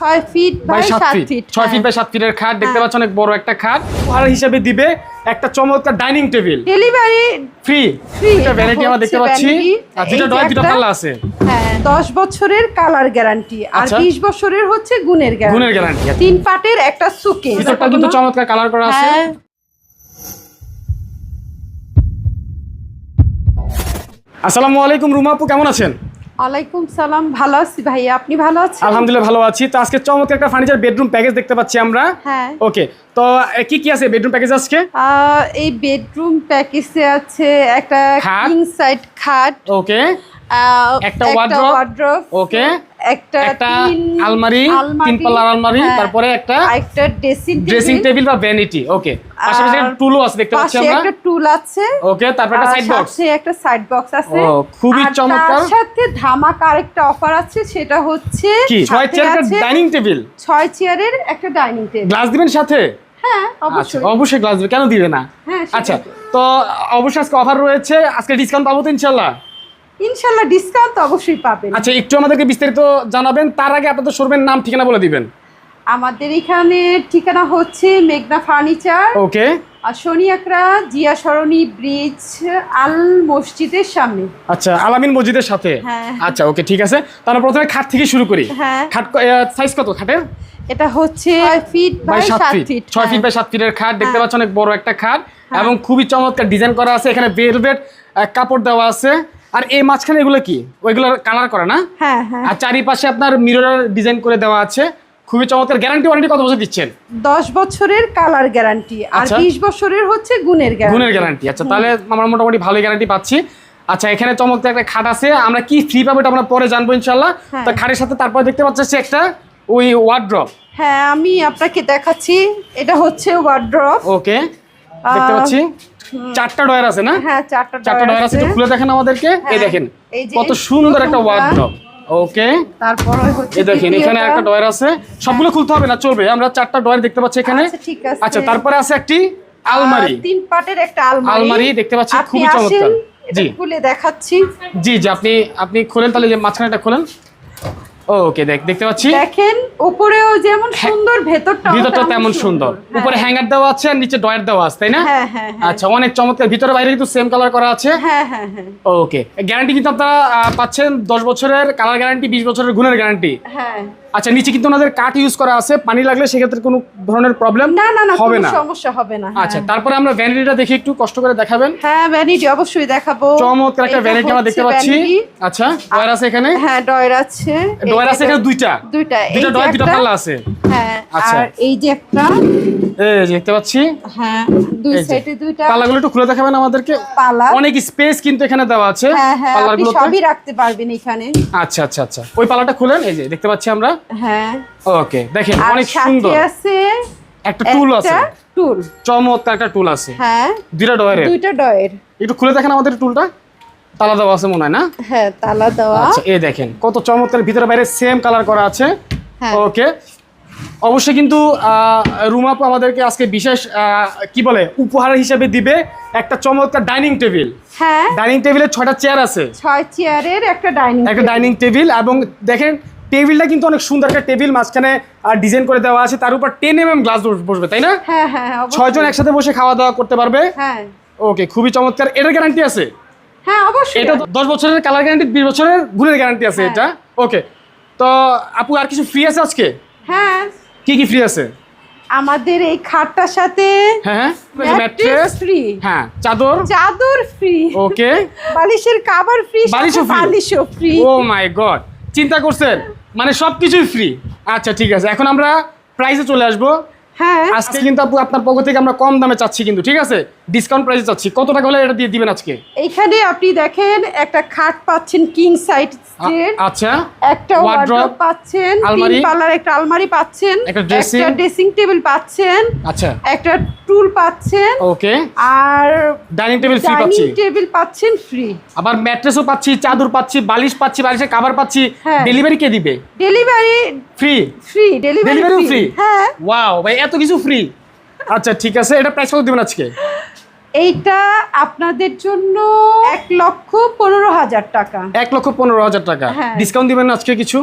ছয় feet by feet feet by ফিটের খাট দেখতে হ্যাঁ। অনেক বড় একটা খাট। হিসেবে দিবে একটা চমৎকার ডাইনিং টেবিল ডেলিভারি ফ্রি এটা এটা ভ্যারাইটি আমরা দেখতে পাচ্ছি। আর দুটো ডয় দুটো পাল্লা আছে। হ্যাঁ বছরের কালার গ্যারান্টি আর আচ্ছা। বছরের হচ্ছে গুণের গ্যারান্টি গুণের গ্যারান্টি তিন পাটের একটা সুকেস ভিতরটা কিন্তু চমৎকার কালার করা আছে। হ্যাঁ। আসসালামু আলাইকুম রুমা আপু কেমন আছেন? ওয়ালাইকুম সালাম ভালো আছি ভাইয়া আপনি ভালো আছেন? আলহামদুলিল্লাহ ভালো আছি। তো আজকে চমৎকার একটা ফার্নিচার বেডরুম প্যাকেজ দেখতে পাচ্ছি আমরা। হ্যাঁ। ওকে তো কি কি আছে বেডরুম প্যাকেজ আজকে? এই বেডরুম প্যাকেজে আছে একটা। কিং সাইড খাট ওকে একটা wardrobe, ওকে একটা একটা আলমারি তিন পাল্লার আলমারি হ্যাঁ, তারপরে একটা একটা ড্রেসিং ড্রেসিং টেবিল বা ভ্যানিটি ওকে পাশাপাশি একটা টুলও আছে দেখতে পাচ্ছি আমরা। একটা টুল আছে। ওকে তারপর একটা সাইড বক্স সাথে একটা সাইড বক্স আছে। ও, খুবই চমৎকার। তার সাথে ধামাকা আরেকটা অফার আছে সেটা হচ্ছে ছয় ডাইনিং টেবিল ছয় চেয়ারের একটা ডাইনিং টেবিল গ্লাস দিবেন সাথে? হ্যাঁ আচ্ছা অবশ্যই। অবশ্যই গ্লাস দিবে কেন দিবে না? হ্যাঁ, আচ্ছা তো। অবশ্যই আজকে অফার রয়েছে আজকে ডিসকাউন্ট পাবো তো ইনশাল্লাহ ইনশাল্লাহ ডিসকাউন্ট তো অবশ্যই পাবেন। আচ্ছা একটু আমাদেরকে বিস্তারিত জানাবেন। তার আগে আপনাদের শোরুমের নাম ঠিকানা বলে দিবেন। আমাদের এখানে ঠিকানা হচ্ছে মেঘনা ফার্নিচার ওকে। আর শনি আকরা জিয়া সরণি ব্রিজ আল মসজিদের সামনে। আচ্ছা আলামিন মসজিদের সাথে? হ্যাঁ। আচ্ছা ওকে ঠিক আছে। তাহলে প্রথমে খাট থেকে শুরু করি। হ্যাঁ। খাট সাইজ কত খাটের? এটা হচ্ছে ফিট বাই বাই সাত সাত ফিট ফিট ছয় ফিট। বাই সাত ফিটের খাট। দেখতে হ্যাঁ। পাচ্ছেন অনেক বড় একটা খাট। এবং খুবই চমৎকার ডিজাইন করা আছে। এখানে ভেলভেট কাপড় দেওয়া আছে। আর এই মাঝখানে এগুলো কি? ওইগুলো কালার করা না? হ্যাঁ হ্যাঁ। আর চারিপাশে আপনার মিরর ডিজাইন করে দেওয়া আছে। খুবই চমৎকার। গ্যারান্টি ওয়ারেন্টি কত বছর দিচ্ছেন? দশ বছরের কালার গ্যারান্টি আর আচ্ছা। বিশ বছরের হচ্ছে গুণের গ্যারান্টি গুণের গ্যারান্টি আচ্ছা তাহলে আমরা মোটামুটি ভালো গ্যারান্টি পাচ্ছি। আচ্ছা এখানে চমৎকার একটা খাট আছে। আমরা কি ফ্রি পাবো এটা আমরা পরে জানব ইনশাল্লাহ হ্যাঁ। তো খাটের সাথে তারপর দেখতে পাচ্ছি একটা ওই ওয়ার্ড্রপ হ্যাঁ আমি আপনাকে দেখাচ্ছি। এটা হচ্ছে ওয়ার্ড্রপ ওকে দেখতে পাচ্ছি। চারটা ডয়ার আছে না? হ্যাঁ চারটা চারটা ডয়ার আছে। খুলে দেখেন আমাদেরকে। এই হ্যাঁ, দেখেন কত সুন্দর একটা। ওয়ার্ড্রপ ওকে তারপরে হচ্ছে এই দেখেন এখানে একটা ডয়ার আছে। সবগুলো খুলতে হবে না চলবে। আমরা চারটা ডয়ার দেখতে পাচ্ছি এখানে। আচ্ছা, ঠিক আছে। আচ্ছা তারপরে আছে একটি আলমারি। তিন পাটের একটা আলমারি। আলমারি দেখতে পাচ্ছি আপনি খুবই চমৎকার। জি। খুলে দেখাচ্ছি। জি জি আপনি আপনি খোলেন তাহলে যে মাঝখানেটা খোলেন। ওকে দেখ দেখতে পাচ্ছি? দেখেন উপরেও যেমন সুন্দর ভেতরটা হ্যাঁ। ভিতরটা তেমন সুন্দর। উপরে হ্যাঙ্গার দেওয়া আছে আর নিচে ডয়ার দেওয়া আছে তাই না? হ্যাঁ হ্যাঁ হ্যাঁ। আচ্ছা অনেক চমৎকার। ভিতরে বাইরে কিন্তু সেম কালার করা আছে। হ্যাঁ হ্যাঁ হ্যাঁ। ওকে গ্যারান্টি কিন্তু আপনারা পাচ্ছেন দশ বছরের কালার গ্যারান্টি বিশ বছরের গুণের গ্যারান্টি হ্যাঁ। আচ্ছা নিচে কিন্তু ওনাদের কাঠ ইউজ করা আছে পানি লাগলে সেক্ষেত্রে কোনো ধরনের প্রবলেম না না না হবে না। সমস্যা হবে না হ্যাঁ। আচ্ছা তারপরে আমরা ভ্যানিটিটা দেখি একটু কষ্ট করে দেখাবেন। হ্যাঁ ভ্যানিটি অবশ্যই দেখাবো। চমৎকার একটা ভ্যানিটি আমরা দেখতে পাচ্ছি। আচ্ছা ডয়ার আছে এখানে? হ্যাঁ ডয়ার আছে। ডয়ার আছে এখানে দুইটা। দুইটা। দুইটা ডয়ার দুইটা পাল্লা আছে। হ্যাঁ। আর এই যে একটা এই দেখতে পাচ্ছি। হ্যাঁ দুই সাইডে দুইটা পাল্লাগুলো একটু খুলে দেখাবেন আমাদেরকে। অনেক স্পেস কিন্তু এখানে দেওয়া আছে হ্যাঁ হ্যাঁ সবই রাখতে পারবেন এখানে। আচ্ছা আচ্ছা আচ্ছা। ওই পাল্লাটা খুলেন এই যে দেখতে পাচ্ছি আমরা। হ্যাঁ। ওকে দেখেন অনেক সুন্দর। আছে একটা টুল আছে। টুল। চমৎকার একটা টুল আছে। হ্যাঁ। দুইটা ডয়ারের দুইটা ডয়ের একটু খুলে দেখেন আমাদের টুলটা। তালা দেওয়া আছে মনে হয় না? হ্যাঁ তালা দেওয়া। আচ্ছা এই দেখেন কত চমৎকার। ভিতরে বাইরে সেম কালার করা আছে। হ্যাঁ। ওকে। অবশ্যই কিন্তু রুমাপু আমাদেরকে আজকে বিশেষ কি বলে উপহার হিসেবে দিবে একটা চমৎকার ডাইনিং টেবিল। হ্যাঁ। ডাইনিং টেবিলে ছয়টা চেয়ার আছে। ছয় চেয়ারের একটা ডাইনিং একটা ডাইনিং টেবিল এবং দেখেন টেবিলটা কিন্তু অনেক সুন্দর একটা টেবিল মাঝখানে ডিজাইন করে দেওয়া আছে। তার উপর টেন এম এম গ্লাস বসবে তাই না? হ্যাঁ হ্যাঁ হ্যাঁ। ছয়জন একসাথে বসে খাওয়া দাওয়া করতে পারবে। হ্যাঁ। ওকে খুবই চমৎকার। এটার গ্যারান্টি আছে? হ্যাঁ অবশ্যই। এটা দশ বছরের কালার গ্যারান্টি বিশ বছরের গুণের গ্যারান্টি আছে হ্যাঁ। এটা? ওকে তো আপু আর কিছু ফ্রি আছে আজকে? হ্যাঁ। কি কি ফ্রি আছে? আমাদের এই খাটটার সাথে হ্যাঁ হ্যাঁ ম্যাট্রেস ফ্রি হ্যাঁ চাদর। চাদর ফ্রি ওকে। বালিশের কভার ফ্রি বালিশও বালিশও ফ্রি ও মাই গড চিন্তা করছেন? মানে সবকিছুই ফ্রি আচ্ছা ঠিক আছে। এখন আমরা প্রাইসে চলে আসব। হ্যাঁ। আজকে কিন্তু আপু আপনার পক্ষ থেকে আমরা কম দামে চাচ্ছি কিন্তু ঠিক আছে? ডিসকাউন্ট প্রাইসে চাচ্ছি। কত টাকা হলে এটা দিয়ে দিবেন আজকে? এইখানে আপনি দেখেন একটা খাট পাচ্ছেন কিং সাইড আচ্ছা। একটা ওয়ার্ড্রপ পাচ্ছেন আলমারি, পাল্লার একটা আলমারি পাচ্ছেন একটা ড্রেসিং টেবিল পাচ্ছেন আচ্ছা। একটা টুল পাচ্ছেন ওকে আর ডাইনিং টেবিল ফ্রি পাচ্ছি। টেবিল পাচ্ছেন ফ্রি আবার ম্যাট্রেসও পাচ্ছি চাদর পাচ্ছি বালিশ পাচ্ছি বালিশের কাভার পাচ্ছি। হ্যাঁ। ডেলিভারি কে দিবে? Delivery free free delivery free হ্যাঁ। ওয়াও ভাই এত কিছু ফ্রি আচ্ছা ঠিক আছে এটা প্রাইস কত দিবেন আজকে? এইটা আপনাদের জন্য এক লক্ষ পনেরো হাজার টাকা। এক লক্ষ পনেরো হাজার টাকা। হ্যাঁ। ডিসকাউন্ট দিবেন আজকে কিছু?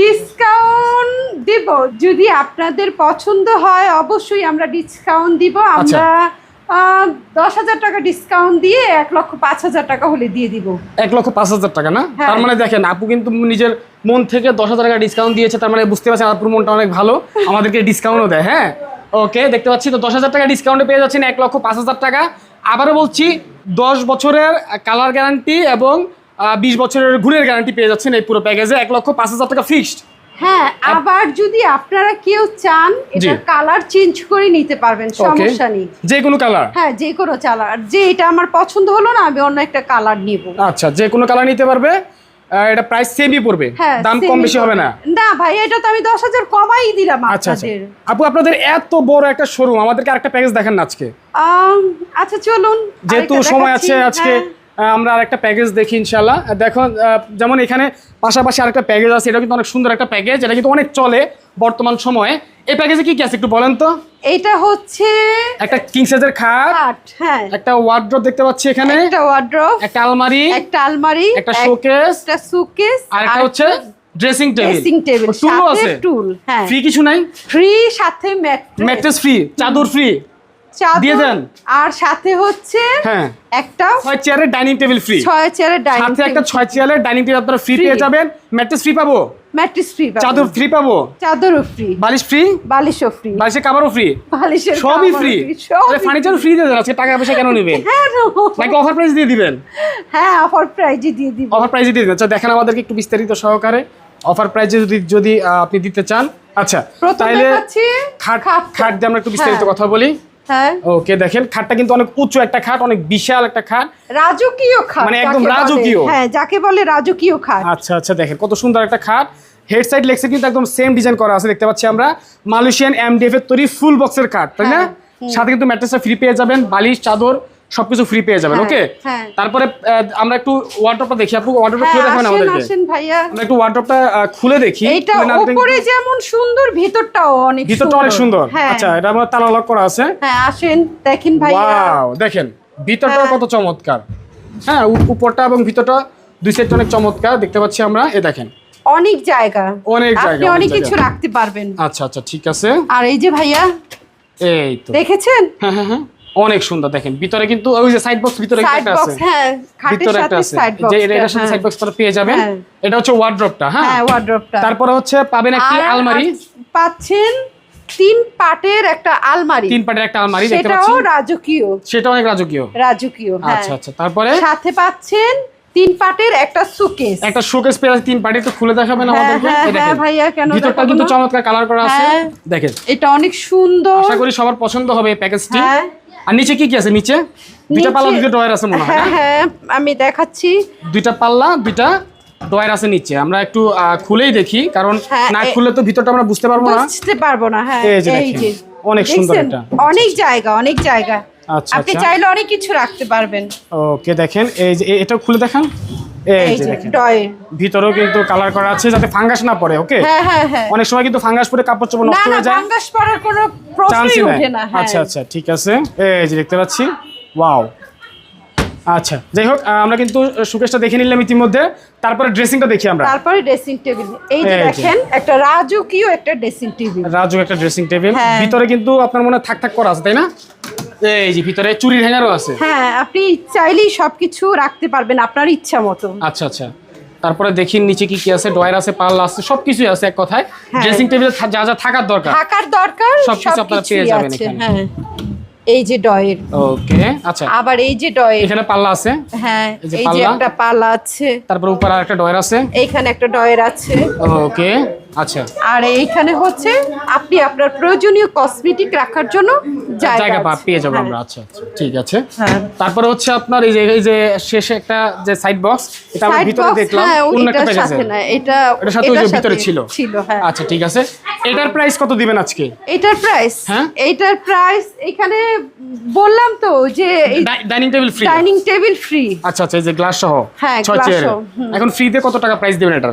ডিসকাউন্ট দিব। যদি আপনাদের পছন্দ হয় অবশ্যই আমরা ডিসকাউন্ট দিব। আমরা দশ হাজার টাকা ডিসকাউন্ট দিয়ে এক লক্ষ পাঁচ হাজার টাকা হলে দিয়ে দিব। এক লক্ষ পাঁচ হাজার টাকা না? হ্যাঁ। তার মানে দেখেন আপু কিন্তু নিজের মন থেকে দশ হাজার টাকা ডিসকাউন্ট দিয়েছে তার মানে বুঝতে পারছেন আপুর মনটা অনেক ভালো। আমাদেরকে ডিসকাউন্টও দেয় হ্যাঁ? ওকে দেখতে পাচ্ছি তো দশ হাজার টাকা ডিসকাউন্টে পেয়ে যাচ্ছেন এক লক্ষ পাঁচ হাজার টাকা। আবারও বলছি দশ বছরের কালার গ্যারান্টি এবং বিশ বছরের ঘুরের গ্যারান্টি পেয়ে যাচ্ছেন এই পুরো প্যাকেজে এক লক্ষ পাঁচ হাজার টাকা ফিক্সড হ্যাঁ আবার যদি আপনারা কেউ চান এটা কালার চেঞ্জ করে নিতে পারবেন সমস্যা নেই। যে কোনো কালার হ্যাঁ যে কোনো চালার যে এটা আমার পছন্দ হলো না আমি অন্য একটা কালার নিব। আচ্ছা যে কোনো কালার নিতে পারবে। এটা প্রাইস সেমই পড়বে। হ্যাঁ দাম কম বেশি হবে না। না ভাই এটা তো আমি দশ হাজার কমাই দিলাম আচ্ছা আচ্ছা। আপনাদের। আপু আপনাদের এত বড় একটা শোরুম আমাদেরকে আরেকটা প্যাকেজ দেখান না আজকে। আচ্ছা চলুন। যেহেতু সময় আছে আজকে। হ্যাঁ। আমরা আরেকটা প্যাকেজ দেখি ইনশাল্লাহ দেখো যেমন এখানে পাশাপাশি আরেকটা প্যাকেজ আছে এটা কিন্তু অনেক সুন্দর একটা প্যাকেজ এটা কিন্তু অনেক চলে বর্তমান সময়ে। এই প্যাকেজে কি কি আছে একটু বলেন তো? এটা হচ্ছে একটা কিং সাইজের খাট খাট হ্যাঁ। একটা ওয়ার্ড্রপ দেখতে পাচ্ছি এখানে একটা ওয়ার্ড্রপ একটা আলমারি একটা আলমারি একটা শোকেস একটা সুকেস আর একটা হচ্ছে ড্রেসিং টেবিল ড্রেসিং টেবিল সাথে আছে। টুল হ্যাঁ। ফ্রি কিছু নাই? ফ্রি সাথে ম্যাট্রেস ম্যাট্রেস ফ্রি চাদর ফ্রি আর সাথে হচ্ছে হ্যাঁ। একটা ছয় চেয়ারের ডাইনিং টেবিল ফ্রি। ছয় চেয়ারের ডাইনিং সাথে একটা ছয় চেয়ারের ডাইনিং টেবিল আপনারা ফ্রি। পেয়ে যাবেন। ম্যাট্রেস ফ্রি পাবো? ম্যাট্রেস ফ্রি চাদর ফ্রি পাবো? চাদরও ফ্রি। বালিশ ফ্রি? বালিশও ফ্রি। বালিশের কাভারও ফ্রি? বালিশের সবই ফ্রি। Furniture free. দিয়ে দেন। আজকে টাকা পয়সা কেন নেবেন? হ্যাঁ no। নাকি অফার প্রাইস দিয়ে দিবেন? হ্যাঁ অফার প্রাইজে দিয়ে অফার দিয়ে দিবেন। আচ্ছা দেখেন আমাদেরকে একটু বিস্তারিত সহকারে। অফার প্রাইসে যদি যদি আপনি দিতে চান। আচ্ছা খাট। খাট দিয়ে আমরা একটু বিস্তারিত হ্যাঁ। কথা বলি। হ্যাঁ ওকে দেখেন খাটটা কিন্তু অনেক উঁচু একটা খাট অনেক বিশাল একটা খাট। রাজকীয় খাট মানে একদম রাজকীয়। হ্যাঁ যাকে বলে রাজকীয় খাট। আচ্ছা আচ্ছা দেখেন কত সুন্দর একটা খাট। হেড সাইড লেগসে কিন্তু একদম সেম ডিজাইন করা আছে দেখতে পাচ্ছি আমরা। মালয়েশিয়ান এমডিএফ এর তৈরি ফুল বক্সের খাট তাই না? হ্যাঁ, সাথে কিন্তু ম্যাট্রেসটা ফ্রি পেয়ে যাবেন বালিশ চাদর সবকিছু ফ্রি পেয়ে যাবেন হ্যাঁ, ওকে হ্যাঁ। তারপরে আমরা একটু ওয়ার্ড্রপটা দেখি আপু ওয়ার্ড্রপটা হ্যাঁ খুলে দেখাবেন আমাদেরকে। আমরা একটু ওয়ার্ড্রপটা খুলে দেখি দেখলে- উপরে যেমন সুন্দর ভিতরটাও অনেক ভিতরটা অনেক সুন্দর। হ্যাঁ। আচ্ছা এটা আমার তালা লক করা আছে। হ্যাঁ আসেন দেখেন ভাইয়া। ওয়াও দেখেন ভিতরটাও হ্যাঁ। কত চমৎকার। হ্যাঁ উপরটা এবং ভিতরটা দুই সাইডটা অনেক চমৎকার দেখতে পাচ্ছি আমরা এ দেখেন। অনেক জায়গা। অনেক জায়গা, আপনি অনেক অনেক কিছু রাখতে পারবেন। আচ্ছা আচ্ছা ঠিক আছে। আর এই যে ভাইয়া এই তো। দেখেছেন? হ্যাঁ হ্যাঁ হ্যাঁ। অনেক সুন্দর দেখেন। ভিতরে কিন্তু ওই যে সাইড বক্স ভিতরে একটা আছে। হ্যাঁ ভিতরে একটা সাথে আছে। সাইড যে এটার সাথে সাইড বক্স তারা পেয়ে যাবেন। হ্যাঁ। এটা হচ্ছে ওয়ার্ড্রপটা হ্যাঁ? হ্যাঁ ওয়ার্ড্রপটা তারপরে হচ্ছে পাবেন একটি আলমারি। পাচ্ছেন তিন পাটের একটা আলমারি। তিন পাটের একটা আলমারি দেখতে পাচ্ছেন। সেটাও রাজকীয়। সেটা অনেক রাজকীয়। রাজকীয় হ্যাঁ। আচ্ছা আচ্ছা তারপরে? সাথে পাচ্ছেন তিন পাটের একটা সুকেস একটা শোকেস পেয়ে তিন পাটি একটু খুলে দেখাবেন হ্যাঁ, আমাদেরকে। হ্যাঁ। হ্যাঁ, ভাইয়া, কেন ভিতরটা কিন্তু চমৎকার কালার করা আছে। হ্যাঁ। দেখেন। এটা অনেক সুন্দর। আশা করি সবার পছন্দ হবে এই প্যাকেজটি হ্যাঁ। আর নিচে কি কি আছে? নিচে? দুইটা পাল্লা দুইটা ডয়ার আছে মনে হয় হ্যাঁ হ্যাঁ আমি দেখাচ্ছি। দুইটা পাল্লা দুইটা ডয়ার আছে নিচে। আমরা একটু খুলেই দেখি কারণ হ্যাঁ, না খুললে তো ভিতরটা আমরা বুঝতে পারব না। বুঝতে পারব না হ্যাঁ এই যে অনেক সুন্দর এটা। অনেক জায়গা অনেক জায়গা। আপনি আচ্ছা। চাইলে অনেক কিছু রাখতে পারবেন। ওকে দেখেন এই যে এ- এটাও খুলে দেখান। এই যে দেখেন। ভিতরেও কিন্তু কালার করা আছে যাতে ফাঙ্গাস না পড়ে ওকে? হ্যাঁ হ্যাঁ হ্যাঁ। অনেক সময় কিন্তু ফাঙ্গাস পড়ে কাপড় চোপড় নষ্ট হয়ে যায়। ফাঙ্গাস পড়ার কোনো প্রশ্নই ওঠে না আচ্ছা আচ্ছা ঠিক আছে। এই যে দেখতে পাচ্ছি। ওয়াও। আচ্ছা যাই হোক আমরা কিন্তু সুকেশটা দেখে নিলাম ইতিমধ্যে। তারপরে ড্রেসিংটা দেখি আমরা। তারপরে ড্রেসিং টেবিল। এই যে দেখেন একটা রাজকীয় একটা ড্রেসিং টেবিল। একটা ড্রেসিং টেবিল। ভিতরে কিন্তু আপনার মনে হয় থাক থাক করা আছে তাই না? এই যে ভিতরে চুরির হ্যাঙ্গারও আছে। হ্যাঁ আপনি চাইলেই সবকিছু রাখতে পারবেন আপনার ইচ্ছা মতো। আচ্ছা আচ্ছা। তারপরে দেখি নিচে কি কি আছে ডয়ার আছে পাল্লা আছে সবকিছুই আছে এক কথায়। হ্যাঁ। ড্রেসিং টেবিলে যা যা থাকার দরকার থাকার দরকার সবকিছু আপনারা পেয়ে যাবেন এখানে। হ্যাঁ। এই যে ডয়ের ওকে আচ্ছা। আবার এই যে ডয়ের এখানে পাল্লা আছে। হ্যাঁ এই যে পাল্লা? একটা পালা আছে। তারপর উপরে আর একটা ডয়ার আছে। এইখানে একটা ডয়ের আছে। ওকে। আচ্ছা। আর এইখানে হচ্ছে আপনি আপনার প্রয়োজনীয় কসমেটিক রাখার জন্য জায়গা। পেয়ে যাব হ্যাঁ, আমরা। আচ্ছা আচ্ছা ঠিক আছে। হ্যাঁ। তারপরে হচ্ছে আপনার এই যে এই যে শেষে একটা যে সাইড বক্স এটা আমরা ভিতরে দেখলাম হ্যাঁ, অন্য একটা ওইটার প্যাকেজে সাথে এটা সাথে ওই ভিতরে ছিল। ছিল হ্যাঁ। আচ্ছা ঠিক আছে। এটার প্রাইস কত দিবেন আজকে? এটার প্রাইস হ্যাঁ? এইটার প্রাইস এখানে বললাম তো যে dining table free dining table free আচ্ছা আচ্ছা এই যে গ্লাস সহ হ্যাঁ, চেয়ারে সহ। এখন ফ্রিতে কত টাকা প্রাইস দিবেন এটা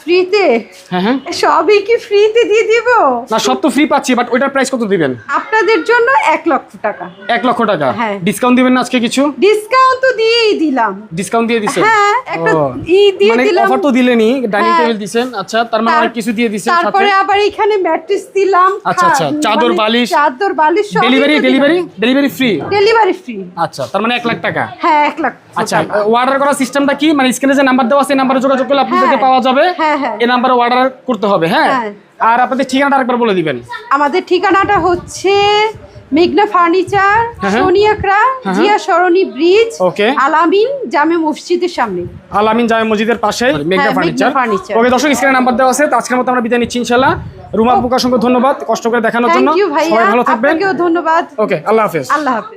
ফ্রিতে হ্যাঁ হ্যাঁ। সবই কি ফ্রিতে দিয়ে দিব? না সব তো ফ্রি পাচ্ছি বাট ওইটার প্রাইস কত দিবেন? আপনাদের জন্য এক লক্ষ টাকা। এক লক্ষ টাকা? হ্যাঁ। ডিসকাউন্ট দিবেন না আজকে কিছু? ডিসকাউন্ট তো দিয়েই দিলাম। ডিসকাউন্ট দিয়ে দিছেন? হ্যাঁ একটা ই দিয়ে দিলাম। অফার তো দিলেনই ডাইনিং হ্যাঁ। টেবিল দিছেন আচ্ছা তার মানে তার- কিছু দিয়ে দিছেন তারপরে আবার এখানে ম্যাট্রেস দিলাম আচ্ছা, আচ্ছা, চাদর, মানে বালিশ। চাদর বালিশ delivery delivery delivery free delivery free আচ্ছা তার মানে এক লাখ টাকা? হ্যাঁ এক লাখ আচ্ছা অর্ডার করার সিস্টেমটা কি? মানে স্ক্রিনে যে নাম্বার দেওয়া আছে নাম্বারে যোগাযোগ করলে আপনাদেরকে হ্যাঁ। পাওয়া যাবে হ্যাঁ, হ্যাঁ। এই নাম্বারে অর্ডার করতে হবে হ্যাঁ? হ্যাঁ। আর আপনাদের ঠিকানাটা আরেকবার বলে দিবেন। আমাদের ঠিকানাটা হচ্ছে মেঘনা ফার্নিচার হ্যাঁ, হ্যাঁ। সোনিয়াকড়া হ্যাঁ। জিয়া সরণি ব্রিজ আলামিন জামে মসজিদের সামনে। আলামিন জামে মসজিদের পাশে মেঘনা ফার্নিচার। ফার্নিচার। ওকে দর্শক স্ক্রিনে নাম্বার দেওয়া আছে তো আজকের মতো আমরা বিদায় নিচ্ছি ইনশাআল্লাহ। রুমা আপুকে অসংখ্য ধন্যবাদ কষ্ট করে দেখানোর জন্য। সবাই ভালো থাকবেন। আপনাকেও ধন্যবাদ। ওকে আল্লাহ হাফেজ। আল্লাহ হাফেজ।